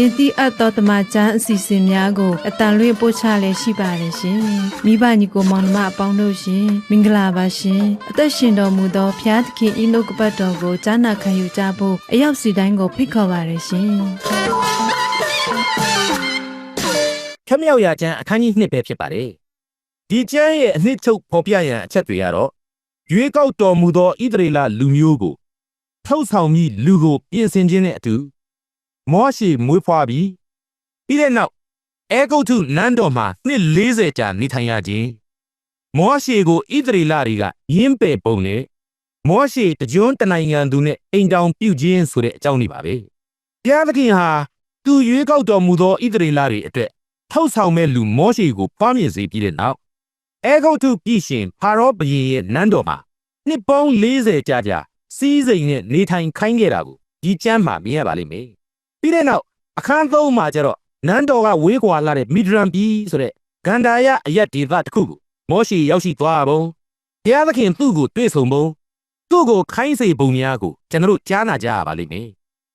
တင်တိအပ်သောတမချန်းအစီအစဉ်များကိုအတန်လွင့်ပို့ချလည်းရှိပါတယ်ရှင်။မိဘညီကိုမောင်နှမအပေါင်းတို့ရှင်မင်္ဂလာပါရှင်။အသက်ရှင်တော်မူသောဖျားသခင်ဤနှုတ်ကပတ်တော်ကိုကြားနာခံယူကြဖို့အရောက်စီတိုင်းကိုဖိတ်ခေါ်ပါတယ်ရှင်။ခက်မြောက်ရာကျမ်းအခန်းကြီး2ပဲဖြစ်ပါတယ်။ဒီကျမ်းရဲ့အနှစ်ချုပ်ဖော်ပြရန်အချက်တွေကတော့ရွေးကောက်တော်မူသောဣသရေလလူမျိုးကိုထုတ်ဆောင်ပြီးလူကိုပြင်ဆင်ခြင်းနဲ့အတူ မောရှိမွေးဖွားပြီးပြီးတဲ့နောက်အဲဂုတ်ထုနန်းတော်မှာနှစ်40ကြာနေထိုင်ရခြင်းမောရှိကိုဣသရေလတွေကယင်းပယ်ပုံနဲ့မောရှိတကြွန်းတနိုင်ငံသူနဲ့အိမ်တောင်ပြုတ်ခြင်းဆိုတဲ့အကြောင်းတွေပါပဲ။ဘုရားသခင်ဟာသူရွေးကောက်တော်မူသောဣသရေလတွေအတွက်ထုတ်ဆောင်မဲ့လူမောရှိကိုပွားမြင်စေပြီးတဲ့နောက်အဲဂုတ်ထုပြည်ရှင်ဖာရောဘုရင်ရဲ့နန်းတော်မှာနှစ်ပေါင်း40ကြာကြာစီးစိမ်နဲ့နေထိုင်ခိုင်းခဲ့တာကိုဒီကျမ်းမှာမြင်ရပါလိမ့်မယ်။ ပြီးတဲ့နောက်အခန်းသုံးမှာကျတော့နန်းတော်ကဝေးကွာလာတဲ့မီဒရန်ပြည်ဆိုတဲ့ဂန္ဓာယအရက်ဒေသတစ်ခုကိုမောရှိရောက်ရှိသွားပုံဘုရားသခင်သူ့ကိုတွေ့ဆုံပုံသူ့ကိုခိုင်းစေပုံများကိုကျွန်တော်တို့ကြားနာကြရပါလိမ့်မယ်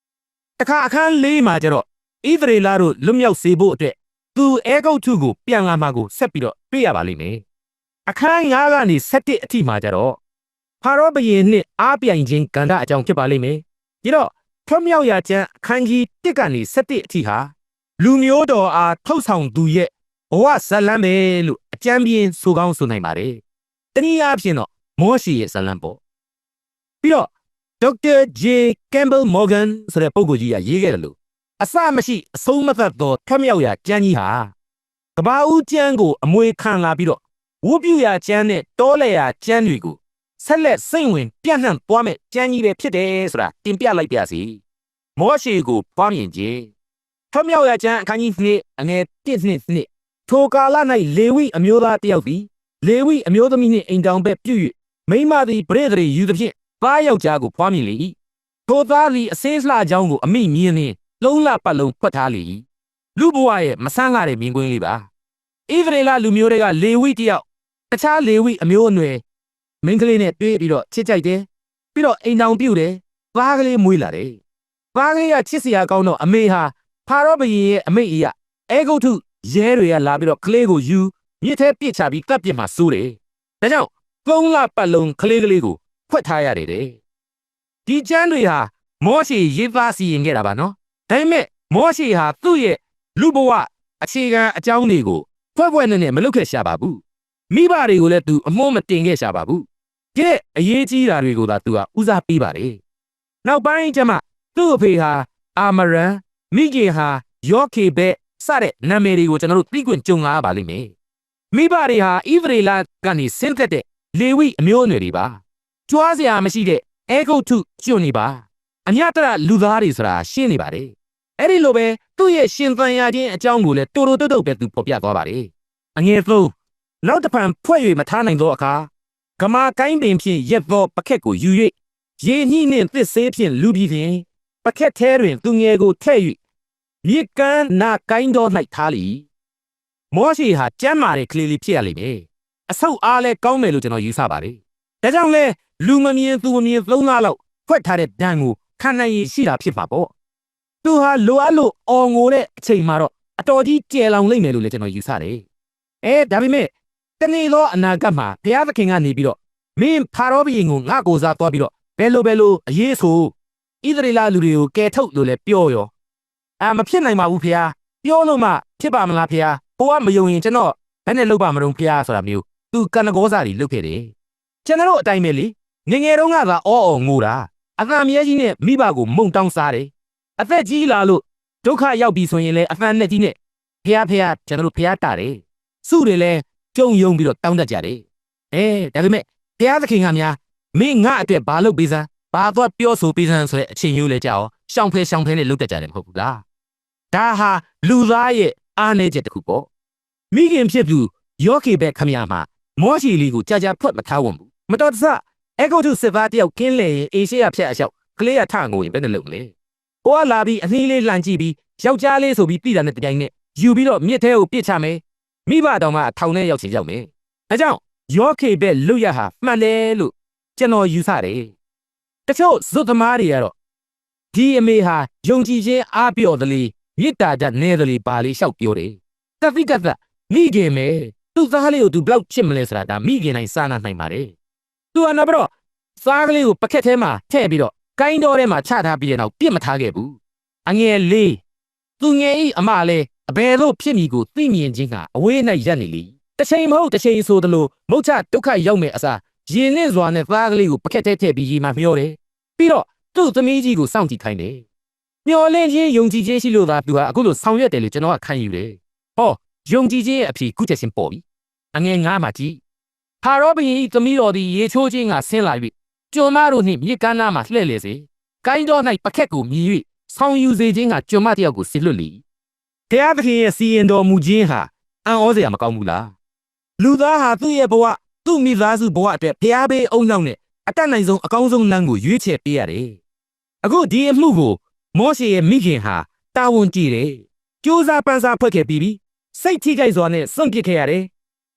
။အခါအခန်းလေးမှာကျတော့ဣသရေလတို့လွတ်မြောက်စေဖို့အတွက်သူအဲဂုတ်ထုကိုပြန်လာမှာကိုဆက်ပြီးတော့တွေ့ရပါလိမ့်မယ်။အခန်း9ကနေ7အထိမှာကြတော့ဖာရောဘုရင်နှင့်အားပြိုင်ခြင်းကန္တာအကြောင်းဖြစ်ပါလိမ့်မယ်။ဒီတော့ ထွတ်မြောက်ရာကျမ်းအခန်းကြီး1ကနေ7အထိဟာလူမျိုးတော်အားထုတ်ဆောင်သူရဲ့ဘဝဇလံပဲလို့အကျမ်းပြင်းဆိုကောင်းဆိုနိုင်ပါတယ်။တနည်းအားဖြင့်တော့မောရှိရဲ့ဇလံပေါ့။ပြီးတော့ဒေါက်တာဂျေကမ်ဘယ်မော်ဂန်ဆိုတဲ့ပုဂ္ဂိုလ်ကြီးကရေးခဲ့တယ်လို့အစမရှိအဆုံးမသက်သောထက်မြောက်ရာကျမ်းကြီးဟာကဘာဦးကျမ်းကိုအမွေခံလာပြီးတော့ဝုပြူရာကျမ်းနဲ့တောလေရာကျမ်းတွေကို ဆက်လက်စိတ်ဝင်ပြန့်နှံ့သွားမဲ့ကျမ်းကြီးပဲဖြစ်တယ်ဆိုတာတင်ပြလိုက်ပါစီမောရှိကိုပွားမြင်ခြင်းထက်မြောက်ရာကျမ်းအခန်းကြီး2အငယ်1နှစ်2ထိုကာလ၌လေဝိအမျိုးသားတယောက်သည်လေဝိအမျိုးသမီးနှင့်အိမ်တောင်ဘက်ပြု၍မိန်းမသည်ပရိသေယူသဖြင့်သားယောက်ျားကိုပွားမြင်လေ၏ထိုသားသည်အစင်းလှကြောင်းကိုအမိမြင်လျင်လုံးလပတ်လုံးဖွက်ထားလေ၏လူဘဝရဲ့မဆန်းလာတဲ့မြင်ကွင်းလေးပါဣသရေလလူမျိုးတွေကလေဝိတယောက်တခြားလေဝိအမျိုးအနွယ် မင်းကလေးနဲ့တွေ့ပြီးတော့ချစ်ကြိုက်တယ်ပြီးတော့အိမ်တောင်ပြုတ်တယ်သားကလေးမွေးလာတယ်သားကလေးကချစ်စရာကောင်းတော့အမေဟာဖာရောဘုရင်ရဲ့အမိတ်အရာအဲဂုတ်ထုရဲတွေကလာပြီးတော့ကလေးကိုယူမြစ်ထဲပစ်ချပြီးကပ်ပစ်မှစိုးတယ်ဒါကြောင့်သုံးလပတ်လုံးကလေးကလေးကိုဖွက်ထားရတယ်တဲ့ဒီကျမ်းတွေဟာမောရှိရေးသားစီရင်ခဲ့တာပါနော်ဒါပေမဲ့မောရှိဟာသူ့ရဲ့လူဘဝအခြေခံအကြောင်းတွေကိုဖွဲ့ဖွဲ့နဲ့နဲ့မလုပ်ခဲ့ရှာပါဘူးမိဘတွေကိုလည်းသူအမွှန်းမတင်ခဲ့ရှာပါဘူး ကဲအရေးကြီးတာတွေကိုသာသူကဦးစားပေးပါတယ်နောက်ပိုင်းကျမှသူ့အဖေဟာအာမရန်မိခင်ဟာယောခေဘက်စတဲ့နာမည်တွေကိုကျွန်တော်တို့သိခွင့်ကြုံလာရပါလိမ့်မယ်မိဘတွေဟာဣသရေလကနေဆင်းသက်တဲ့လေဝိအမျိုးအနွယ်တွေပါကြွားစရာမရှိတဲ့အဲဂုတ်ထုကျွနေပါအမြတ်တရလူသားတွေဆိုတာရှင်းနေပါတယ်အဲ့ဒီလိုပဲသူ့ရဲ့ရှင်သန်ရခြင်းအကြောင်းကိုလည်းတူတူတုတ်တုတ်ပဲသူဖော်ပြသွားပါတယ်အငယ်သုံးနောက်တစ်ဖန်ဖွဲ့၍မထားနိုင်သောအခါ ဂမာကိုင်းပင်ဖြင့်ရက်သောပခက်ကိုယူ၍ရေညှိနှင့်သစ်ဆေးဖြင့်လူပြီးဖြင့်ပခက်ထဲတွင်သူငယ်ကိုထဲ့၍မြစ်ကမ်းနာကိုင်းတော်၌ထားလီမောရှိဟာကျမ်းမာတဲ့ကလေးလေးဖြစ်ရလိမ့်မယ်အဆုတ်အားလည်းကောင်းမယ်လို့ကျွန်တော်ယူဆပါတယ်ဒါကြောင့်လဲလူမမြင်သူမမြင်သုံးလားလောက်ဖွက်ထားတဲ့ဒဏ်ကိုခံနိုင်ရရှိတာဖြစ်ပါပေါ့သူဟာလိုအပ်လို့အော်ငိုတဲ့အချိန်မှာတော့အတော်ကြီးကြဲလောင်လိမ့်မယ်လို့လည်းကျွန်တော်ယူဆတယ်အဲဒါပေမဲ့ တနေ့သောအနာဂတ်မှာဘုရားသခင်ကနေပြီးတော့မင်းဖာရောဘုရင်ကိုငါကိုစားသွားပြီးတော့ဘယ်လိုဘယ်လိုအရေးဆိုဣသရေလလူတွေကိုကယ်ထုတ်လို့လည်းပြောရောအာမဖြစ်နိုင်ပါဘူးဖះပြောလို့မှဖြစ်ပါမလားဖះဟိုကမယုံရင်ကျွန်တော်ဘယ်နဲ့လုပ်ပါမလို့ဖះဆိုတာမျိုးသူကန္နကောစာတွေလုပ်ခဲ့တယ်ကျွန်တော်တို့အတိုင်းပဲလေငယ်ငယ်တုန်းကသာအော်အော်ငိုတာအသာမြဲကြီးနဲ့မိဘကိုမုံတောင်းစားတယ်အသက်ကြီးလာလို့ဒုက္ခရောက်ပြီဆိုရင်လည်းအသံနဲ့ကြီးနဲ့ဖះဖះကျွန်တော်တို့ဖះတာတယ်စုတွေလ ည်းကြုံယုံပြီးတော့တောင်းတတ်ကြတယ်အဲဒါပေမဲ့ဖះသခင်ကများမင်းငါအတွက်ဘာလုပ်ပေးစမ်းဘာတော့ပြောဆိုပေးစမ်းဆိုတဲ့အချိန်မျိုးလဲကြောက်ရှောင်ဖဲရှောင်ဖဲနဲ့လုပ်တတ်ကြတယ်မဟုတ်ဘူးလားဒါဟာလူသားရဲ့အားနည်းချက်တစ်ခုပေါ့မိခင်ဖြစ်သူယောကေဘက်ခမရမှာမောရှိလီကိုကြာကြာဖွက်မထားဝံဘူးမတော်တဆအဲဂိုတုစစ်သားတယောက်ကင်းလေရင်အေရှေးရဖြတ်အလျှောက်ကလေးရထငိုရင်ဘယ်နဲ့လုပ်မလဲဟိုကလာပြီးအနှီးလေးလှန်ကြည့်ပြီးယောက်ျားလေးဆိုပြီးပြည်တာနဲ့တကြိုင်နဲ့ယူပြီးတော့မြစ်ထဲကိုပြစ်ချမယ် မိဘတော်မှထောင်ထဲရောက်ချင်ရောက်မယ်အဲကြောင့်ယောခေဘက်လွတ်ရဟာမှန်တယ်လို့ကျွန်တော်ယူဆတယ်တချို့ဇွတ်သမားတွေကတော့ဒီအမေဟာယုံကြည်ခြင်းအားပြော့တယ်လေမေတ္တာဓာတ်နဲ့တယ်လေပါလေးလျှောက်ပြောတယ်တသိကတ္တမိခင်မဲသူ့သားလေးကိုသူဘလောက်ချစ်မလဲဆိုတာဒါမိခင်နိုင်စားနာနိုင်ပါတယ်သူကနောက်ပြီးတော့စားကလေးကိုပကက်ထဲမှာထည့်ပြီးတော့ကိုင်းတော်ထဲမှာချထားပြီးတဲ့နောက်ပြစ်မထားခဲ့ဘူးအငယ်လေးသူငယ်ဤအမလည်း အဘယ်သို့ဖြစ်မည်ကိုသိမြင်ခြင်းကအဝေး၌ရပ်နေလေတစ်ချိန်မဟုတ်တစ်ချိန်ဆိုသလိုမုတ်ချဒုက္ခရောက်မဲ့အစားရင်နဲ့စွာနဲ့သားကလေးကိုပကက်ထဲထည့်ပြီးရေမှမျောတယ်ပြီးတော့သူ့သမီးကြီးကိုစောင့်ကြည့်ခိုင်းတယ်မျောလင့်ခြင်းယုံကြည်ခြင်းရှိလို့သာသူဟာအခုလိုဆောင်ရွက်တယ်လို့ကျွန်တော်ကခံယူတယ်ဟောယုံကြည်ခြင်းရဲ့အဖြစ်ကုချက်ချင်းပေါ်ပြီအငယ်ငါးမှာကြည့်ဟာရောဘရင်ဤသမီးတော်သည်ရေချိုးခြင်းကဆင်းလာ၍ကျွန်မတို့နှင့်မြစ်ကမ်းနားမှလှည့်လေစေကိုင်းတော်၌ပကက်ကိုမြည်၍ဆောင်ယူစေခြင်းကကျွန်မတယောက်ကိုဆစ်လွတ်လေ တရားသခင်ရဲ့စီရင်တော်မူခြင်းဟာအံ့ဩစရာမကောင်းဘူးလားလူသားဟာသူ့ရဲ့ဘဝသူ့မိသားစုဘဝအတွက်ဖျားပေးအုံနောက်နဲ့အတတ်နိုင်ဆုံးအကောင်းဆုံးလမ်းကိုရွေးချယ်ပေးရတယ်အခုဒီအမှုကိုမောရှေရဲ့မိခင်ဟာတာဝန်ကြည့်တယ်ကြိုးစားပန်းစားဖွဲ့ခဲ့ပြီးပြီစိတ်ထိကြိုက်စွာနဲ့စွန့်ပစ်ခဲ့ရတယ်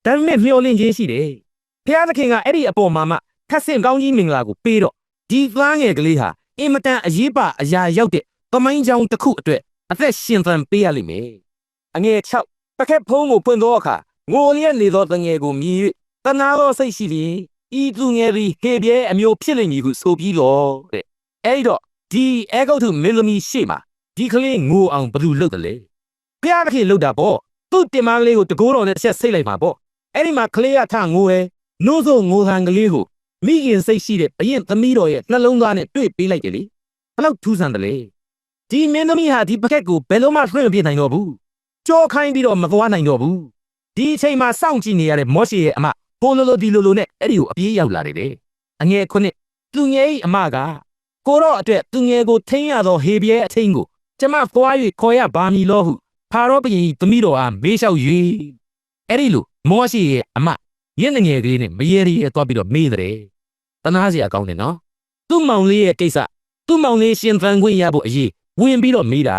ဒါပေမဲ့မျှော်လင့်ခြင်းရှိတယ်ဖျားသခင်ကအဲ့ဒီအပေါ်မှာမှထပ်ဆင့်ကောင်းကြီးမင်္ဂလာကိုပေးတော့ဒီသားငယ်ကလေးဟာအင်မတန်အရေးပါအရာရောက်တဲ့သမိုင်းကြောင်တစ်ခုအတွက် အသက်ရှင်သန်ပေးရလိမ့်မယ်အငယ်6ပကက်ဖုံးကိုပွင့်သောအခါငိုလျက်နေသောတငယ်ကိုမြည်၍တနာသောစိတ်ရှိလျင်ဤသူငယ်သည်ဟေပြဲအမျိုးဖြစ်လိမ့်မည်ဟုဆိုပြီးတော့တဲ့အဲ့ဒီတော့ဒီအဲဂုတ်ထုမင်းသမီးရှေ့မှာဒီကလေးငိုအောင်ဘယ်သူလုပ်တယ်လဲဖျားသခင်လုပ်တာပေါ့သူ့တင်မကလေးကိုတကိုးတော်နဲ့တစ်ချက်ဆိတ်လိုက်မှာပေါ့အဲ့ဒီမှာကလေးကထငိုရဲနိုးဆိုငိုဟန်ကလေးကိုမိခင်စိတ်ရှိတဲ့ဘရင်သမီးတော်ရဲ့နှလုံးသားနဲ့တွေ့ပေးလိုက်တယ်လေဘလောက်ထူးဆန်းတယ်လေ ဒီမင်းသမီးဟာဒီပကက်ကိုဘယ်လိုမှလွှင့်မပြနိုင်တော့ဘူးကြောခိုင်းပြီးတော့မသွားနိုင်တော့ဘူးဒီအချိန်မှာစောင့်ကြည့်နေရတဲ့မောရှေရဲ့အမပိုလိုလိုဒီလိုလိုနဲ့အဲ့ဒီကိုအပြေးရောက်လာတယ်လေအငယ်ခုနှစ်သူငယ်၏အမကကိုတော့အတွက်သူငယ်ကိုထိန်းရသောဟေပြဲအထင်းကိုကျမသွား၍ခေါ်ရပါမည်လို့ဟုဖာရောဘုရင်၏သမီးတော်အားမေးလျှောက်၍အဲ့ဒီလိုမောရှေရဲ့အမရင့်ငယ်ကလေးနဲ့မရေရီရဲ့သွားပြီးတော့မေးတယ်တနာစရာကောင်းတယ်နော်သူ့မောင်လေးရဲ့ကိစ္စသူ့မောင်လေးရှင်သန်ခွင့်ရဖို့အရေး ဝင်ပြီးတော့မေးတာ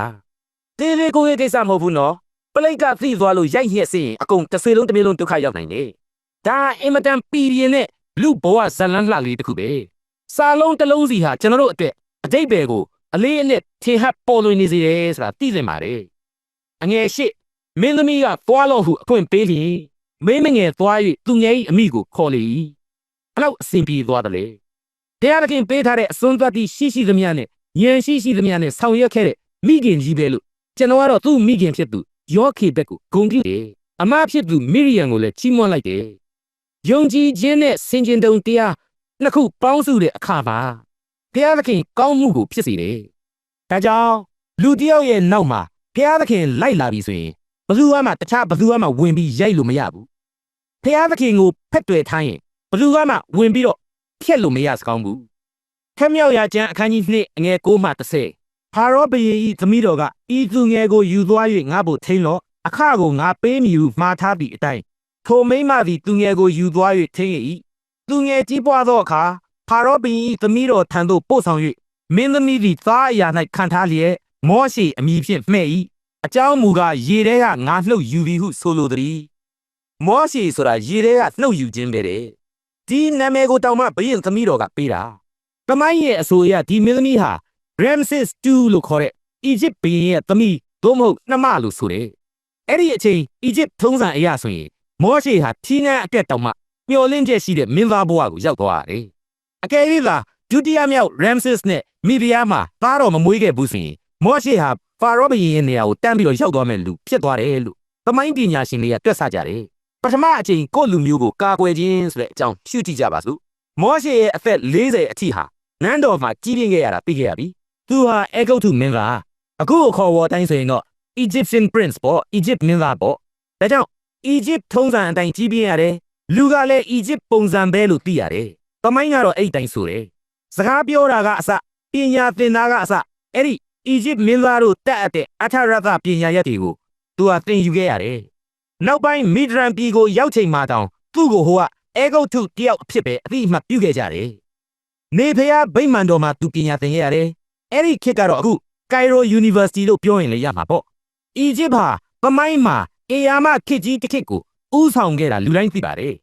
တေးလေးကိုရဲ့ကိစ္စမဟုတ်ဘူးနော်ပလိတ်ကသိသွားလို့ရိုက်ညက်စရင်အကုန်တစ်စေလုံးတစ်မျိုးလုံးဒုက္ခရောက်နိုင်တယ်ဒါအင်မတန်ပီရင်နဲ့လူဘဝဇလန်းလှလေးတစ်ခုပဲစာလုံးတစ်လုံးစီဟာကျွန်တော်တို့အတွက်အတိတ်ပဲကိုအလေးအနက်ထင်ဟပ်ပေါ်လွင်နေစေတယ်ဆိုတာသိသင့်ပါတယ်အငယ်ရှိမင်းသမီးကသွားလို့ဟုအခွင့်ပေးရင်မင်းမငယ်သွား၍သူငယ်၏အမိကိုခေါ်လေ၏အဲ့လောက်အစဉ်ပြေသွားတယ်လေတရားသခင်ပေးထားတဲ့အစွန်းသတ္တိရှိရှိသမျှနဲ့ ဉာဏ်ရှိရှိသမျှနဲ့ဆောင်ရွက်ခဲ့တဲ့မိခင်ကြီးပဲလို့ကျွန်တော်ကတော့သူ့မိခင်ဖြစ်သူယောခေဘက်ကိုဂုဏ်ပြုတယ်အမဖြစ်သူမိရိယံကိုလည်းချီးမွမ်းလိုက်တယ်ယုံကြည်ခြင်းနဲ့စင်ကြင်တုံတရားနှစ်ခုပေါင်းစုတဲ့အခါမှာဘုရားသခင်ကောင်းမှုကိုဖြစ်စေတယ်ဒါကြောင့်လူတစ်ယောက်ရဲ့နောက်မှာဘုရားသခင်လိုက်လာပြီဆိုရင်ဘယ်သူမှတခြားဘယ်သူမှဝင်ပြီးရိုက်လို့မရဘူးဘုရားသခင်ကိုဖက်တွယ်ထားရင်ဘယ်သူမှဝင်ပြီးတော့ဖျက်လို့မရစကောင်းဘူး ခမ်းမြောက်ရာကျမ်းအခန်းကြီး2အငယ်6မှ30ဖာရောဘုရင်ဤသမီးတော်ကဤသူငယ်ကိုယူသွား၍ငါ့ဘို့ထိန်းလော့အခကိုငါပေးမည်ဟုမှားထားသည့်အတိုင်းထိုမိမ့်မသည်သူငယ်ကိုယူသွား၍ထိန်း၏သူငယ်ကြီးပွားသောအခါဖာရောဘုရင်ဤသမီးတော်ထံသို့ပို့ဆောင်၍မင်းသမီးသည်သားအရာ၌ခံထားလျက်မောရှိအမိဖြင့်မှဲ့၏အကြောင်းမူကားရေထဲကငါလှုပ်ယူသည်ဟုဆိုလိုသည်မောရှိဆိုတာရေထဲကလှုပ်ယူခြင်းပဲတဲ့ဒီနာမည်ကိုတောင်မှဘုရင်သမီးတော်ကပေးတာ တမိုင်းရဲ့အဆိုအရဒီမင်းသမီးဟာ Ramses II လို့ခေါ်တဲ့အီဂျစ်ဘုရင်ရဲ့သမီးသို့မဟုတ်နှမလို့ဆိုတယ်အဲ့ဒီအချိန်အီဂျစ်ထုံးစံအရဆိုရင်မောရှေဟာထီးနှံအတက်တောင်မှမျော်လင့်ချက်ရှိတဲ့မင်းသားဘဝကိုရောက်သွားတယ်။အကယ်၍သာဒုတိယမြောက် Ramses နဲ့မိဖုရားမှာသားတော်မမွေးခဲ့ဘူးဆိုရင်မောရှေဟာဖာရောဘုရင်ရဲ့နေရာကိုတန်းပြီးတော့ရောက်သွားမဲ့လူဖြစ်သွားတယ်လို့သမိုင်းပညာရှင်တွေကတွက်ဆကြတယ်။ပထမအချိန်ကိုယ့်လူမျိုးကိုကာကွယ်ခြင်းဆိုတဲ့အကြောင်းရှုကြည့်ကြပါစို့။မောရှေရဲ့အသက်40အထိဟာ နန်းတော်မှာကြီးပြင်းခဲ့ရတာသိခဲ့ရပြီ။သူဟာအေဂုတ်ထုမင်းသားအခုအခေါ်ဝေါ်တိုင်းဆိုရင်တော့ Egyptian prince ပေါ့ Egypt မင်းသားပေါ့ဒါကြောင့် Egypt ထုံးစံအတိုင်းကြီးပြင်းရတယ်လူကလည်း Egypt ပုံစံပဲလို့သိရတယ်တမိုင်းကတော့အဲ့တိုင်းဆိုတယ်စကားပြောတာကအစပညာသင်တာကအစအဲ့ဒီ Egypt မင်းသားတို့တက်အပ်တဲ့အထရသပညာရက်တွေကိုသူကသင်ယူခဲ့ရတယ်နောက်ပိုင်း Midran ပြည်ကိုရောက်ချိန်မှတောင်သူ့ကိုဟိုကအဲဂုတ်ထုတယောက်အဖြစ်ပဲအတိအမှတ်ပြုခဲ့ကြတယ် နေဖျားဗိမ္မာန်တော်မှာသူပညာသင်ခဲ့ရတယ်အဲ့ဒီခေတ်ကတော့အခု Cairo University လို့ပြောရင်လည်းရမှာပေါ့အီဂျစ်ဟာပမိုင်းမှာအေယာမခစ်ကြီးတစ်ခစ်ကိုဥဆောင်ခဲ့တာလူတိုင်းသိပါတယ်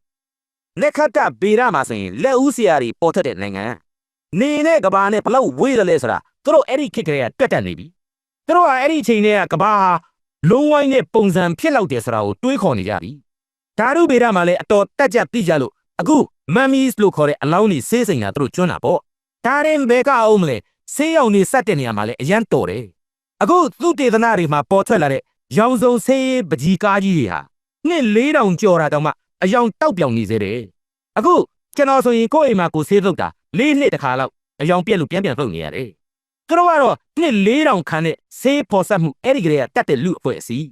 လက်ခတ်တဗေဒမှာဆိုရင်လက်ဦးဆရာတွေပေါ်ထွက်တဲ့နိုင်ငံနေနဲ့ကဘာနဲ့ဘလောက်ဝေးတယ်လဲဆိုတာသူတို့အဲ့ဒီခစ်ကလေးကတွက်တက်နေပြီသူတို့ကအဲ့ဒီအချိန်တွေကကဘာဟာလုံးဝိုင်းတဲ့ပုံစံဖြစ်လောက်တယ်ဆိုတာကိုတွေးခေါ်နေကြပြီဓာတုဗေဒမှာလည်းအတော်တက်ကြသိကြလို့ အခုမမ်မီးလို့ခေါ်တဲ့အလောင်းကြီးဆေးစိမ်တာသူတို့ကျွမ်းတာပေါ့ဒါရင်ဘဲကအောင်မလဲဆေးရောင်နေစက်တဲ့နေရာမှာလည်းအရန်တော်တယ်အခုသူတေသနာတွေမှာပေါ်ထွက်လာတဲ့ရောင်စုံဆေးပကြီးကားကြီးတွေဟာနှစ်4000ကျော်တာတောင်မှအယောင်တောက်ပြောင်နေသေးတယ်အခုကျွန်တော်ဆိုရင်ကိုယ့်အိမ်မှာကိုဆေးသုတ်တာ၄နှစ်တစ်ခါလောက်အယောင်ပြက်လို့ပြန်ပြန်သုတ်နေရတယ်သူတို့ကတော့နှစ်4000ခန်းနဲ့ဆေးပေါ်ဆက်မှုအဲ့ဒီကလေးကတတ်တဲ့လူအဖွဲ့အစည်း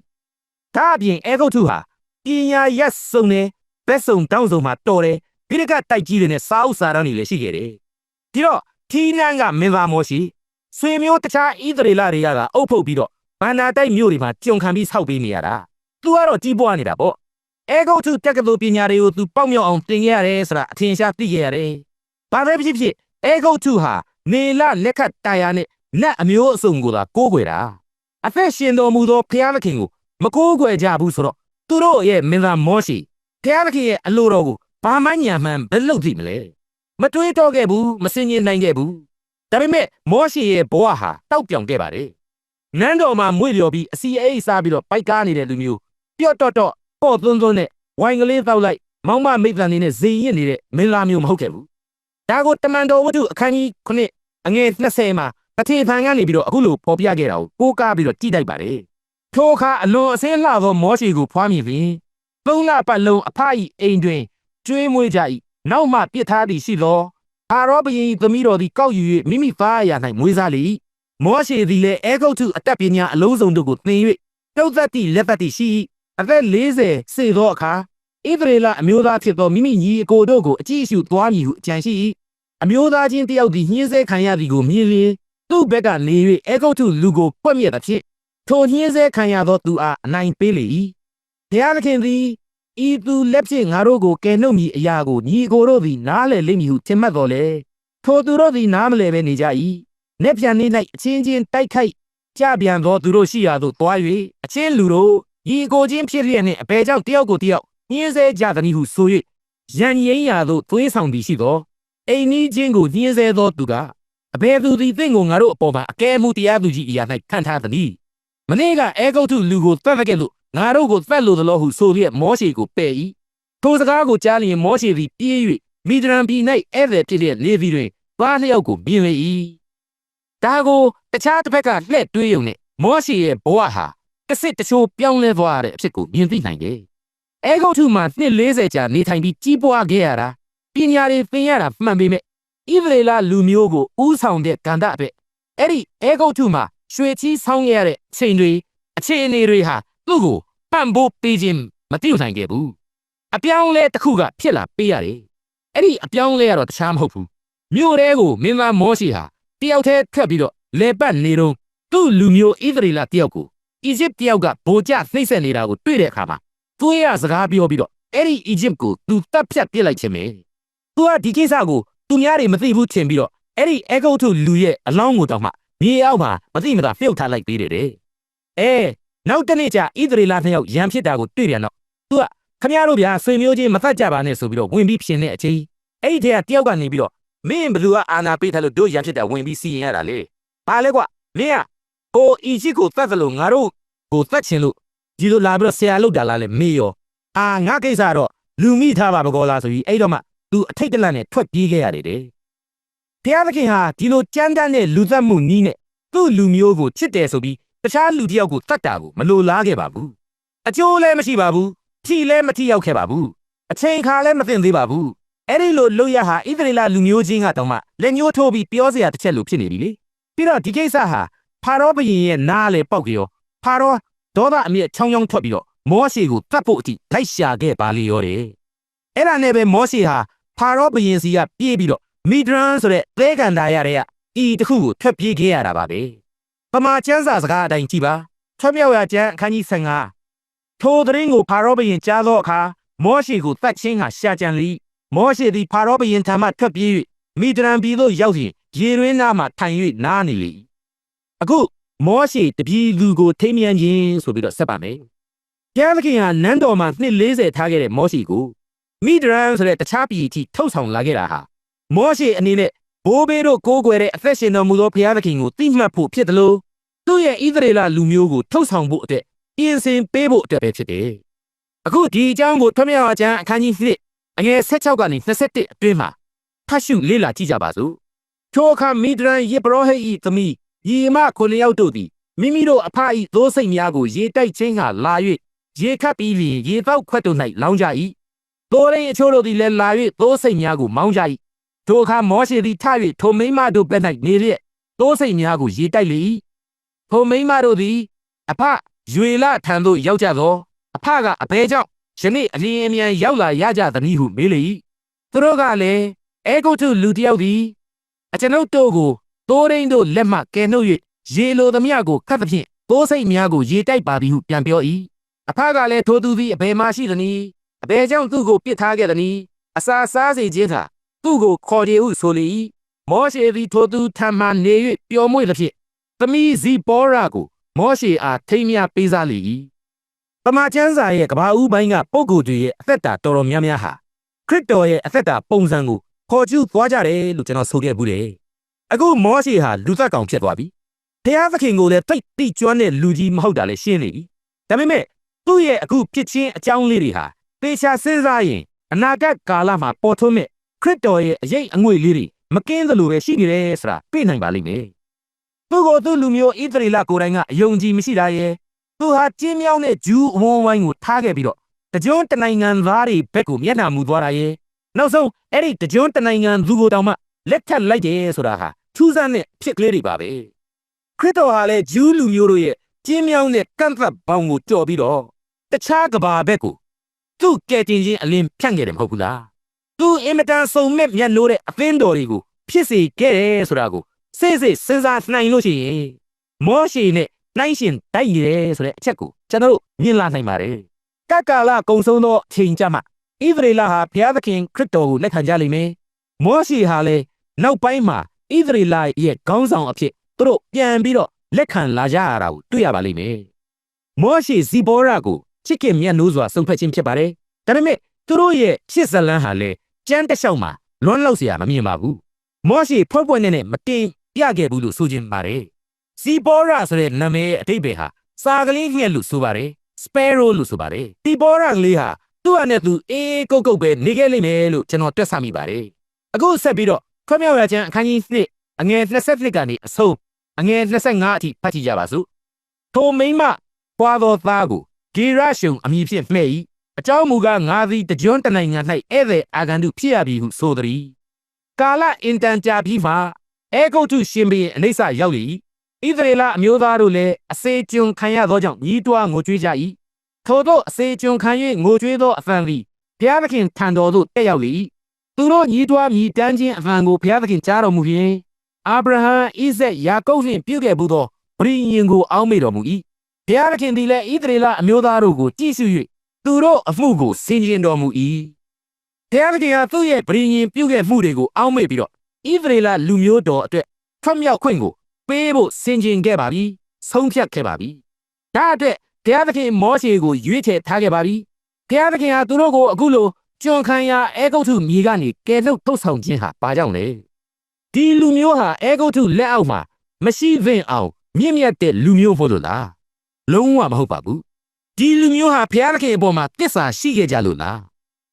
ဒါအပြင်အဲဂုတ်ထုဟာပညာရက်စုံတယ် ဘက်စုံတောင်းစုံမှာတော်တယ်ဒီတကတိုက်ကြီးတွေနဲ့စားဥစားတန်းတွေလည်းရှိခဲ့တယ်ဒီတော့ထီးနန်းကမင်းသားမောရှိဆွေမျိုးတခြားဣသရေလတွေကကအုပ်ဖုတ်ပြီးတော့ဘန္နာတိုက်မြို့တွေမှာကြုံခံပြီးဆောက်ပေးနေရတာသူကတော့ကြီးပွားနေတာပေါ့အဲဂုတ်ထုတက်ကတူပညာတွေကိုသူပေါက်မြောက်အောင်သင်ခဲ့ရတယ်ဆိုတာအထင်ရှားသိခဲ့ရတယ်ဘာပဲဖြစ်ဖြစ်အဲဂုတ်ထုဟာနေလလက်ခတ်တာယာနဲ့နတ်အမျိုးအစုံကိုသာကိုးကွယ်တာအသက်ရှင်တော်မူသောဘုရားသခင်ကိုမကိုးကွယ်ကြဘူးဆိုတော့သူတို့ရဲ့မင်းသားမောရှိ ဘုရားသခင်ရဲ့အလိုတော်ကိုဘာမှညာမှန်ဘယ်လုပ်သိမလဲမတွေးတော့ခဲ့ဘူးမစင်ញင်နိုင်ခဲ့ဘူးဒါပေမဲ့မောရှိရဲ့ဘဝဟာတောက်ပြောင်ခဲ့ပါတယ်နန်းတော်မှာမွေ့လျော်ပြီးအစီအိတ်စားပြီးတော့ပိုက်ကားနေတဲ့လူမျိုးပြော့တော့တော့ပေါ့သွန်းသွန်းနဲ့ဝိုင်ကလေးတောက်လိုက်မောင်မမိတ်တန်နေနဲ့ဇေရင်နေတဲ့မင်းသားမျိုးမဟုတ်ခဲ့ဘူးဒါကိုတမန်တော်ဝတ္ထုအခန်းကြီး9အငယ်20မှာတထေဖန်ကနေပြီးတော့အခုလိုပေါ်ပြခဲ့တာကိုကိုးကားပြီးတော့ကြည့်လိုက်ပါတယ်ထိုအခါအလွန်အစင်းလှသောမောရှိကိုဖွားမြင်ပြီး သုံးလပတ်လုံးအဖအီအိမ်တွင်ကျွေးမွေးကြ၏နောက်မှပြစ်ထားသည်ရှိသောအာရောဘရင်၏သမီးတော်သည်ကောက်ယူ၍မိမိသားအရာ၌မွေးစားလေ၏မောရှိသည်လည်းအဲဂုတ်ထုအတက်ပညာအလုံးစုံတို့ကိုသင်၍တုတ်သက်သည့်လက်သက်သည့်ရှိ၏အသက်40စေသောအခါဣသရေလအမျိုးသားဖြစ်သောမိမိညီအကိုတို့ကိုအကြည့်အရှုသွားမည်ဟုအကြံရှိ၏အမျိုးသားချင်းတယောက်သည်ညှင်းဆဲခံရသည်ကိုမြင်လျင်သူ့ဘက်ကနေ၍အဲဂုတ်ထုလူကိုပွက်မြက်သဖြင့်ထိုညှင်းဆဲခံရသောသူအားအနိုင်ပေးလေ၏ ဘုရားသခင်သည်ဤသူလက်ဖြင့်ငါတို့ကိုကယ်နှုတ်မည်အရာကိုညီအကိုတို့သည်နားလည်လိမ့်မည်ဟုထင်မှတ်တော်လေထိုသူတို့သည်နားမလည်ပဲနေကြ၏။လက်ပြန်နေ၌အချင်းချင်းတိုက်ခိုက်ကြပြန်သောသူတို့ရှိရာသို့တွား၍အချင်းလူတို့ညီအကိုချင်းဖြစ်လျက်နှင့်အဘယ်ကြောင့်တယောက်ကိုတယောက်ညှင်းဆဲကြသည်ဟုဆို၍ရန်ရင်းရာသို့သွေးဆောင်သည်ရှိသောအိမ်နီးချင်းကိုညှင်းဆဲသောသူကအဘယ်သူသည်သင်ကိုငါတို့အပေါ်မှာအကဲမှုတရားသူကြီးအရာ၌ခံထားသည်။မနေ့ကအဲဂုတ်ထုလူကိုတတ်တဲ့ကဲ့သို့ ငါတို့ကိုတတ်လို့သလိုဟုဆိုလျက်မောရှေကိုပယ်၏ထိုစကားကိုကြားလျင်မောရှေသည်ပြေး၍မိဒရန်ပြည်၌ဧည့်သည်ဖြစ်လျက်နေသည်တွင်သွားလျောက်ကိုမြင်လေ၏ဒါကိုတခြားတစ်ဖက်ကလှည့်တွေးယုံနဲ့မောရှေရဲ့ဘဝဟာတစ်စစ်တချိုးပြောင်းလဲသွားတဲ့အဖြစ်ကိုမြင်သိနိုင်တယ်အဲဂုတ်ထုမှာနှစ်40ကြာနေထိုင်ပြီးကြီးပွားခဲ့ရတာပညာတွေသင်ရတာမှန်ပေမဲ့ဣသရေလလူမျိုးကိုဥဆောင်တဲ့ကန္တအဖြစ်အဲ့ဒီအဲဂုတ်ထုမှာရွှေချီးဆောင်းရတဲ့ချိန်တွေအခြေအနေတွေဟာ သူ့ကိုပံ့ပိုးပေးခြင်းမတည်နိုင်ခဲ့ဘူးအပြောင်းလဲတစ်ခုကဖြစ်လာပေးရတယ်အဲ့ဒီအပြောင်းလဲကတော့တခြားမဟုတ်ဘူးမြို့တဲကိုမင်းသားမောရှိဟာတယောက်တည်းထွက်ပြီးတော့လေပတ်နေတော့သူ့လူမျိုးဣသရေလတယောက်ကိုအီဂျစ်တယောက်ကဗိုလ်ကျနှိမ့်ဆက်နေတာကိုတွေ့တဲ့အခါမှာသူ့ရဲ့စကားပြောပြီးတော့အဲ့ဒီအီဂျစ်ကိုသူတပ်ဖြတ်ပစ်လိုက်ခြင်းပဲသူကဒီကိစ္စကိုသူများတွေမသိဘူးထင်ပြီးတော့အဲ့ဒီအဲဂုတ်ထုလူရဲ့အလောင်းကိုတောင်မှမြေအောက်မှာမသိမသာပြုတ်ထားလိုက်သေးတယ်တဲ့အဲ နောက်တနေ့ကျဣသရေလနှစ်ယောက်ရန်ဖြစ်တာကိုတွေ့ပြန်တော့သူကခမရတို့ဗျာဆွေမျိုးချင်းမသက်ကြပါနဲ့ဆိုပြီးတော့ဝင်ပြီးဖြစ်နေတဲ့အချိန်အဲ့ဒီတည်းကတယောက်ကနေပြီးတော့မင်းဘယ်သူကအာနာပေးထားလို့တို့ရန်ဖြစ်တာဝင်ပြီးစီရင်ရတာလေဘာလဲကွာမင်းကကိုအီဂျစ်ကိုတတ်တယ်လို့ငါတို့ကိုတတ်ချင်လို့ဒီလိုလာပြီးတော့ဆရာလောက်တာလားလေမေးရောအာငါကိစ္စတော့လူမိထားပါမကောလားဆိုပြီးအဲ့တော့မှသူအထိတ်တလန့်နဲ့ထွက်ပြေးခဲ့ရတယ်တဲ့ဘုရားသခင်ဟာဒီလိုကြမ်းတမ်းတဲ့လူသက်မှုနီးနဲ့သူ့လူမျိုးကိုချစ်တယ်ဆိုပြီး တခြားလူတစ်ယောက်ကိုတတ်တာကိုမလိုလားခဲ့ပါဘူးအကျိုးလည်းမရှိပါဘူးထီလည်းမထီရောက်ခဲ့ပါဘူးအချိန်ခါလည်းမသိသေးပါဘူးအဲ့ဒီလိုလွတ်ရဟာဣသရေလလူမျိုးချင်းကတောင်မှလက်ညှိုးထိုးပြီးပြောစရာတစ်ချက်လိုဖြစ်နေပြီလေပြီးတော့ဒီကိစ္စဟာဖာရောဘုရင်ရဲ့နားလေပေါက်ကြောဖာရောဒေါသအမျက်ချောင်းချောင်းထွက်ပြီးတော့မောရှေကိုတတ်ဖို့အထိလိုက်ရှာခဲ့ပါလေရောတယ်အဲ့ဒါနဲ့ပဲမောရှေဟာဖာရောဘုရင်စီကပြေးပြီးတော့မီဒရန်ဆိုတဲ့သဲကန်တာရတဲ့ဤတစ်ခုကိုထွက်ပြေးခဲ့ရတာပါပဲ ပမာကျမ်းစာစကားအတိုင်းကြည့်ပါထွတ်မြောက်ရာကျမ်းအခန်းကြီး15ထိုသတင်းကိုဖာရောဘုရင်ကြားသောအခါမောရှေကိုတတ်ချင်းကရှာကြံလိမောရှေသည်ဖာရောဘုရင်ထံမှထွက်ပြေး၍မိဒရန်ပြည်သို့ရောက်စဉ်ရေရင်းနားမှထိုင်၍နားနေလေအခုမောရှိတပြည်လူကိုထိမ်းမြန်းခြင်းဆိုပြီးတော့ဆက်ပါမယ်ဘုရားသခင်ဟာနန်းတော်မှာနှစ်40ထားခဲ့တဲ့မောရှိကိုမိဒရန်ဆိုတဲ့တခြားပြည်အထိထုတ်ဆောင်လာခဲ့တာဟာမောရှိအနေနဲ့ ဘိုးဘေးတို့ကိုးကွယ်တဲ့အသက်ရှင်တော်မူသောဘုရားသခင်ကိုသိမှတ်ဖို့ဖြစ်တယ်လို့သူ့ရဲ့ဣသရေလလူမျိုးကိုထုတ်ဆောင်ဖို့အတွက်ပြင်ဆင်ပေးဖို့အတွက်ပဲဖြစ်တယ်အခုဒီအကြောင်းကိုထွမြောက်အကျမ်းအခန်းကြီး1အငယ်16ကနေ21အတွင်းမှာဖတ်ရှုလေ့လာကြည့်ကြပါစို့ထိုအခါမိဒရန်ယေဘရဟိဤသမီးယေမခုနှစ်ယောက်တို့သည်မိမိတို့အဖဤသိုးစိတ်များကိုရေတိုက်ခြင်းကလာ၍ရေခတ်ပြီးလျင်ရေပေါက်ခွက်တို့၌လောင်းကြ၏တိုးရင်းအချို့တို့သည်လည်းလာ၍သိုးစိတ်များကိုမောင်းကြ၏ ထိုအခါမောရှေသည်ထ၍ထိုမိန်းမတို့ဘက်၌နေလျက်သိုးစိတ်များကိုရေတိုက်လေ၏ထိုမိန်းမတို့သည်အဖရွေလထံသို့ရောက်ကြသောအဖကအဘဲကြောင့်ယနေ့အလင်းအမြန်ရောက်လာရကြသည်ဟုမေးလေ၏သူတို့ကလည်းအဲဂုတ်ထုလူတစ်ယောက်သည်အကျွန်ုပ်တို့ကိုသိုးရင်းတို့လက်မှကယ်နှုတ်၍ရေလိုသမျှကိုခတ်သဖြင့်သိုးစိတ်များကိုရေတိုက်ပါသည်ဟုပြန်ပြော၏အဖကလည်းထိုသူသည်အဘယ်မှရှိသနည်းအဘယ်ကြောင့်သူ့ကိုပစ်ထားခဲ့သနည်းအစာစားစေခြင်းသာ သူ့ကိုခေါ်ကြဟုဆိုလေ၏မောရှေသည်ထိုသူထံမှနေ၍ပျော်မွေ့သဖြင့်သမီးဇီပေါ်ရာကိုမောရှေအားထိမ်းမြပေးစားလေ၏ပမာချမ်းစာရဲ့ကဘာဦးပိုင်းကပုဂ္ဂိုလ်တွေရဲ့အသက်တာတော်တော်များများဟာခရစ်တော်ရဲ့အသက်တာပုံစံကိုခေါ်ကျူးသွားကြတယ်လို့ကျွန်တော်ဆိုခဲ့ဘူးတယ်အခုမောရှေဟာလူသက်ကောင်ဖြစ်သွားပြီဘုရားသခင်ကိုလည်းတိတ်တိကျွမ်းတဲ့လူကြီးမဟုတ်တာလည်းရှင်းနေပြီဒါပေမဲ့သူ့ရဲ့အခုဖြစ်ချင်းအကြောင်းလေးတွေဟာသေချာစဉ်းစားရင်အနာဂတ်ကာလမှာပေါ်ထွန်းမဲ့ ခရစ်တော်ရဲ့အရေးအငွေ့လေးတွေမကင်းသလိုပဲရှိနေတယ်ဆိုတာသိနိုင်ပါလိမ့်မယ်သူ့ကိုသူ့လူမျိုးဣသရေလကိုယ်တိုင်ကအယုံကြည်မရှိတာရဲ့သူဟာကျင်းမြောင်းတဲ့ဂျူးအဝန်းဝိုင်းကိုထားခဲ့ပြီးတော့တကြွတနိုင်ငံသားတွေဘက်ကိုမျက်နှာမူသွားတာရဲ့နောက်ဆုံးအဲ့ဒီတကြွတနိုင်ငံသူကိုတောင်မှလက်ထပ်လိုက်တယ်ဆိုတာဟာထူးဆန်းတဲ့ဖြစ်ကလေးတွေပါပဲခရစ်တော်ဟာလည်းဂျူးလူမျိုးတို့ရဲ့ကျင်းမြောင်းတဲ့ကန့်သက်ပေါင်းကိုကြော်ပြီးတော့တခြားကဘာဘက်ကိုသူ့ကဲတင်ချင်းအလင်းဖြန့်ခဲ့တယ်မဟုတ်ဘူးလား သူအင်မတန်စုံမဲ့မျက်နှိုးတဲ့အသင်းတော်တွေကိုဖြစ်စေခဲ့တယ်ဆိုတာကိုစိတ်စိတ်စဉ်းစားနိုင်လို့ရှိရင်မောရှေနဲ့နှိုင်းရှင်တိုက်ရည်ဆိုတဲ့အချက်ကိုကျွန်တော်တို့မြင်လာနိုင်ပါတယ်ကကာလကုံဆုံးသောအချိန်ကြမှာဣသရေလဟာဘုရားသခင်ခရစ်တော်ကိုလက်ခံကြလိမ့်မယ်မောရှေဟာလည်းနောက်ပိုင်းမှာဣသရေလရဲ့ခေါင်းဆောင်အဖြစ်သူတို့ပြန်ပြီးတော့လက်ခံလာကြရတာကိုတွေ့ရပါလိမ့်မယ်မောရှေဇီဘောရာကိုချစ်ခင်မြတ်နိုးစွာဆုံးဖြတ်ခြင်းဖြစ်ပါတယ်ဒါပေမဲ့သူတို့ရဲ့ချစ်ဇလန်းဟာလည်း ကျန်းတလျှောက်မှာလွန်းလောက်စရာမမြင်ပါဘူးမော့ရှိဖွက်ပွက်နဲ့နဲ့မတင်ပြခဲ့ဘူးလို့ဆိုခြင်းပါတယ်စီပေါ်ရာဆိုတဲ့နာမည်ရဲ့အတိတ်ပဲဟာစာကလေးငှက်လို့ဆိုပါတယ် sparrow လို့ဆိုပါတယ်စီပေါ်ရာကလေးဟာသူ့အနဲ့သူအေးကုတ်ကုတ်ပဲနေခဲ့လိမ့်မယ်လို့ကျွန်တော်တွက်ဆမိပါတယ်အခုဆက်ပြီးတော့ခွမြောက်ရခြင်းအခန်းကြီး1အငယ်20နှစ်ကနေအဆုံးအငယ်25အထိဖတ်ကြည့်ကြပါစို့ထိုမိမ့်မပွားသောသားကိုဂေရရှုံအမည်ဖြင့်မှဲ့၏ အကြောင်းမူကားငါသည်တကြွတနိုင်ငံ၌ဧည့်သည်အာဂန္တုဖြစ်ရပြီဟုဆိုသည်ကာလအင်တန်ကြာပြီးမှအဲဂုတ်တုရှင်ဘီအနိစ္စရောက်လေ၏ဣသရေလအမျိုးသားတို့လည်းအစေကျွန်ခံရသောကြောင့်ညီးတွားငိုကြွေးကြ၏ထို့သောအစေကျွန်ခံ၍ငိုကြွေးသောအဖန်သည်ဘုရားသခင်ထံတော်သို့တက်ရောက်လေ၏သူတို့ညီးတွားမြည်တမ်းခြင်းအဖန်ကိုဘုရားသခင်ကြားတော်မူဖြင့်အာဗြဟံဣဇက်ယာကုပ်နှင့်ပြုခဲ့ဘူးသောပရိယင်ကိုအောက်မေ့တော်မူ၏ဘုရားသခင်သည်လည်းဣသရေလအမျိုးသားတို့ကိုကြည်စု၍ သူတို့အမှုကိုဆင်ခြင်တော်မူ၏ဘုရားသခင်ဟာသူ့ရဲ့ပရိယင်ပြုခဲ့မှုတွေကိုအောက်မေ့ပြီးတော့ဣသရေလလူမျိုးတော်အတွက်ထွတ်မြောက်ခွင့်ကိုပေးဖို့ဆင်ခြင်ခဲ့ပါပြီဆုံးဖြတ်ခဲ့ပါပြီဒါအတွက်ဘုရားသခင်မောရှေကိုရွေးချယ်ထားခဲ့ပါပြီဘုရားသခင်ဟာသူတို့ကိုအခုလိုကျွန်ခံရအဲဂုတ်ထုမြေကနေကယ်ထုတ်ထုတ်ဆောင်ခြင်းဟာဘာကြောင့်လဲဒီလူမျိုးဟာအဲဂုတ်ထုလက်အောက်မှာမရှိသင့်အောင်မြင့်မြတ်တဲ့လူမျိုးဖို့လို့လားလုံးဝမဟုတ်ပါဘူး ဒီလူမျိုးဟာဘုရားသခင်အပေါ်မှာတစ္ဆာရှိခဲ့ကြလို့လား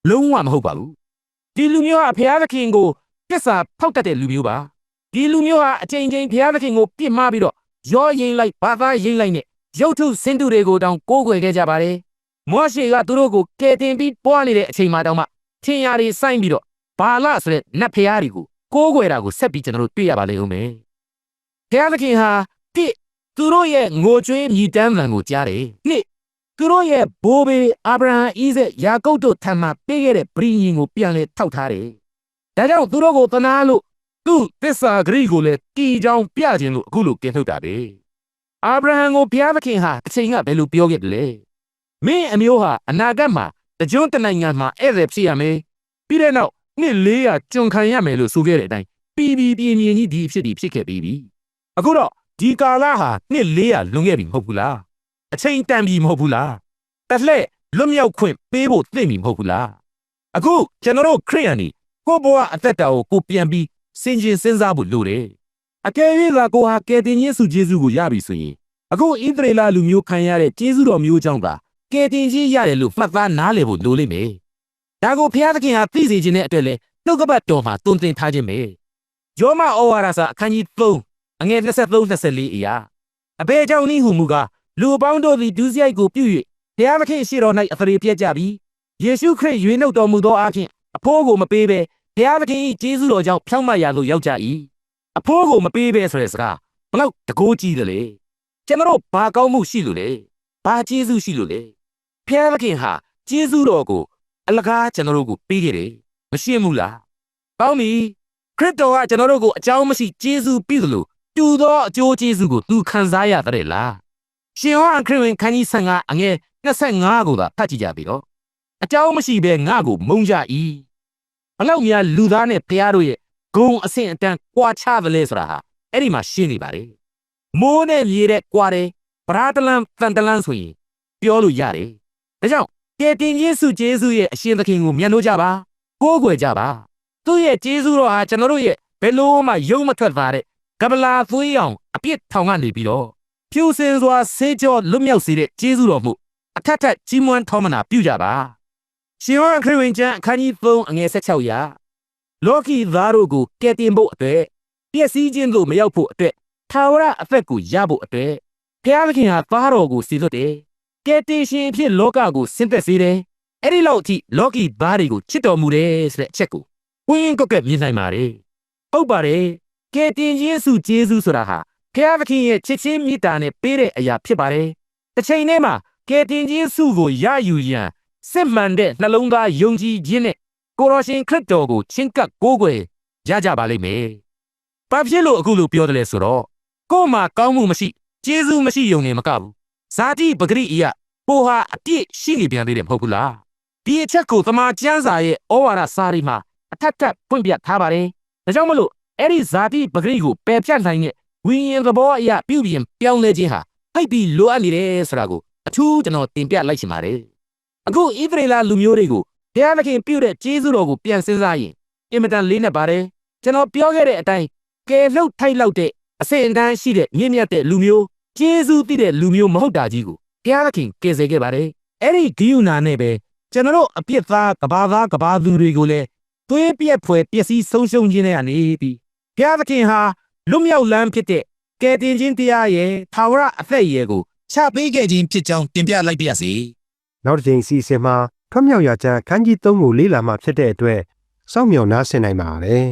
လုံးဝမဟုတ်ပါဘူးဒီလူမျိုးဟာဘုရားသခင်ကိုတစ္ဆာဖောက်တတ်တဲ့လူမျိုးပါဒီလူမျိုးဟာအချိန်ချင်းဘုရားသခင်ကိုပြစ်မှားပြီးတော့ရောရင်လိုက်ဘာသာရင်လိုက်နဲ့ရုပ်ထုစင်တုတွေကိုတောင်ကိုးကွယ်ခဲ့ကြပါတယ်မောရှေကသူတို့ကိုကယ်တင်ပြီးပွားနေတဲ့အချိန်မှတောင်မှထင်ရတွေစိုင်းပြီးတော့ဘာလဆိုတဲ့နတ်ဖျားတွေကိုကိုးကွယ်တာကိုဆက်ပြီးကျွန်တော်တို့တွေ့ရပါလိမ့်ဦးမယ်ဘုရားသခင်ဟာတိသူတို့ရဲ့ငိုကြွေးမြည်တမ်းသံကိုကြားတယ်နှစ် သူတို့ရဲ့ဘိုးဘေးအာဗြဟံဣဇက်ယာကုပ်တို့ထံမှပေးခဲ့တဲ့ဗြိဉ္ဉ်ကိုပြန်လဲထောက်ထားတယ်ဒါကြောင့်သူတို့ကိုသနာလို့သူ့သစ္စာဂရိကိုလည်းတီချောင်းပြခြင်းလို့အခုလိုကင်ထုတ်တာပဲအာဗြဟံကိုဘုရားသခင်ဟာအချိန်ကဘယ်လိုပြောခဲ့တယ်လဲမင်းအမျိုးဟာအနာဂတ်မှာတကြွတနိုင်ငံမှာဧည့်သည်ဖြစ်ရမယ်ပြီးတဲ့နောက်နှစ်400ကျွန်ခံရမယ်လို့ဆိုခဲ့တဲ့အတိုင်းပြီးပြီးပြင်းပြင်းကြီးဒီဖြစ်ဒီဖြစ်ခဲ့ပြီးပြီအခုတော့ဒီကာလဟာနှစ်400လွန်ခဲ့ပြီမဟုတ်ဘူးလား အချိန်တန်ပြီမဟုတ်ဘူးလားတစ်လှည့်လွတ်မြောက်ခွင့်ပေးဖို့သင့်ပြီမဟုတ်ဘူးလားအခုကျွန်တော်တို့ခရိယန်นี่ကိုယ့်ဘဝအသက်တာကိုကိုပြန်ပြီးစင်ကျင်စဉ်းစားဖို့လိုတယ်အကယ်၍သာကိုဟာကယ်တင်ခြင်းစုကျေးဇူးကိုရပြီဆိုရင်အခုဣသရေလလူမျိုးခံရတဲ့ကျေးဇူးတော်မျိုးကြောင့်သာကယ်တင်ခြင်းရတယ်လို့မှတ်သားနားလည်ဖို့လိုလိမ့်မယ်ဒါကိုဘုရားသခင်ဟာသိစေခြင်းနဲ့အတွက်လဲနှုတ်ကပတ်တော်မှာတုံသင်ထားခြင်းပဲယောမဩဝါဒစာအခန်းကြီး3အငယ်23 24အရာအဘယ်ကြောင့်နည်းဟုမူကား လူအပေါင်းတို့သည်ဒုစရိုက်ကိုပြု၍ဘုရားသခင်ရှေ့တော်၌အသရေပြက်ကြပြီးယေရှုခရစ်ရွေးနှုတ်တော်မူသောအခြင်းအဖိုးကိုမပေးဘဲဘုရားသခင်၏ကျေးဇူးတော်ကြောင့်ဖြောင့်မတ်ရာသို့ရောက်ကြ၏အဖိုးကိုမပေးဘဲဆိုတဲ့စကားဘလောက်တကိုးကြီးတယ်လေကျွန်တော်တို့ဘာကောင်းမှုရှိလို့လဲဘာကျေးဇူးရှိလို့လဲဘုရားသခင်ဟာကျေးဇူးတော်ကိုအလကားကျွန်တော်တို့ကိုပေးခဲ့တယ်မရှင်းဘူးလားကောင်းပြီခရစ်တော်ကကျွန်တော်တို့ကိုအကြောင်းမရှိကျေးဇူးပြုသလိုတူသောအကျိုးကျေးဇူးကိုသူခံစားရတဲ့လား ရှင်ဟောခရစ်ဝင်ခန်းကြီး15အငယ်25ကိုသာဖတ်ကြည့်ကြပြီတော့အကြောင်းမရှိဘဲငါ့ကိုမုန်းကြ၏ဘလောက်များလူသားနဲ့ဖျားတို့ရဲ့ဂုံအဆင့်အတန်းကွာခြားတယ်လဲဆိုတာဟာအဲ့ဒီမှာရှင်းနေပါလေမိုးနဲ့မြေတဲ့ကွာတယ်ဗရာတလန်တန်တလန်ဆိုရင်ပြောလို့ရတယ်ဒါကြောင့်ကယ်တင်ယေရှုကျေးဇူးရဲ့အရှင်သခင်ကိုမြတ်လို့ကြပါကိုးကွယ်ကြပါသူ့ရဲ့ကျေးဇူးတော်ဟာကျွန်တော်တို့ရဲ့ဘယ်လို့မှယုံမထွက်ပါတဲ့ကပလာသွေးအောင်အပြစ်ထောင်ကနေပြီးတော့ ဖြူစင်စွာဆေးကြောလွတ်မြောက်စေတဲ့ကျေးဇူးတော်မှုအထက်ထက်ကြီးမွန်းထောမနာပြုကြပါရှင်ဟောခရစ်ဝင်ကျမ်းအခန်းကြီး3အငယ်16ရာလောကီသားတို့ကိုကယ်တင်ဖို့အတွက်ပျက်စီးခြင်းသို့မရောက်ဖို့အတွက်ထာဝရအသက်ကိုရဖို့အတွက်ဘုရားသခင်ဟာသားတော်ကိုစီလွတ်တယ်ကယ်တင်ရှင်အဖြစ်လောကကိုဆင်းသက်စေတယ်အဲ့ဒီလောက်အထိလောကီသားတွေကိုချစ်တော်မူတယ်ဆိုတဲ့အချက်ကိုဝင်းကွက်ကက်မြင်နိုင်ပါတယ်ဟုတ်ပါတယ်ကယ်တင်ခြင်းစုကျေးဇူးဆိုတာဟာ ဖျားသခင်ရဲ့ချစ်ချင်းမေတ္တာနဲ့ပေးတဲ့အရာဖြစ်ပါတယ်။တစ်ချိန်တည်းမှာကယ်တင်ခြင်းစုကိုရယူရန်စစ်မှန်တဲ့နှလုံးသားယုံကြည်ခြင်းနဲ့ကိုရောရှင်ခရစ်တော်ကိုချင်းကပ်ကိုးကွယ်ရကြပါလိမ့်မယ်။ဘာဖြစ်လို့အခုလိုပြောတယ်လဲဆိုတော့ကိုယ်မှာကောင်းမှုမရှိကျေးဇူးမရှိယုံနေမကဘူး။ဇာတိပဂရိအယပိုဟာအပြည့်ရှိနေပြန်သေးတယ်မဟုတ်ဘူးလား။ဒီအချက်ကိုသမာကျမ်းစာရဲ့ဩဝါဒစာရီမှာအထက်ထပ်ဖွင့်ပြထားပါတယ်။ဒါကြောင့်မလို့အဲ့ဒီဇာတိပဂရိကိုပယ်ဖြတ်နိုင်တဲ့ ဝိညာဉ်သဘောအရာပြုပြင်ပြောင်းလဲခြင်းဟာဖိတ်ပြီးလိုအပ်နေတယ်ဆိုတာကိုအထူးကျွန်တော်တင်ပြလိုက်ချင်ပါတယ်အခုဣသရေလလူမျိုးတွေကိုဘုရားသခင်ပြုတဲ့ကျေးဇူးတော်ကိုပြန်စဉ်းစားရင်အင်မတန်လေးနဲ့ပါတယ်ကျွန်တော်ပြောခဲ့တဲ့အတိုင်းကယ်လှုပ်ထိုက်လောက်တဲ့အစင်အတန်းရှိတဲ့မြင့်မြတ်တဲ့လူမျိုးကျေးဇူးတည်တဲ့လူမျိုးမဟုတ်တာကြီးကိုဘုရားသခင်ကယ်ဆယ်ခဲ့ပါတယ်အဲ့ဒီဂိယူနာနဲ့ပဲကျွန်တော်တို့အပြစ်သားကဘာသားကဘာသူတွေကိုလည်းသွေးပြက်ဖွယ်ပျက်စီးဆုံးရှုံးခြင်းတွေကနေပြီးဘုရားသခင်ဟာ လွတ်မြောက်လမ်းဖြစ်တဲ့ကယ်တင်ခြင်းတရားရဲ့ထာဝရအသက်ရဲ့ကိုချပေးခဲ့ခြင်းဖြစ်ကြောင်းတင်ပြလိုက်ပါရစေနောက်တစ်ချိန်အစီအစဉ်မှာထွတ်မြောက်ရာကျမ်းခန်းကြီး3ကိုလေ့လာမှဖြစ်တဲ့အတွက်စောင့်မျှော်နားဆင်နိုင်ပါရယ်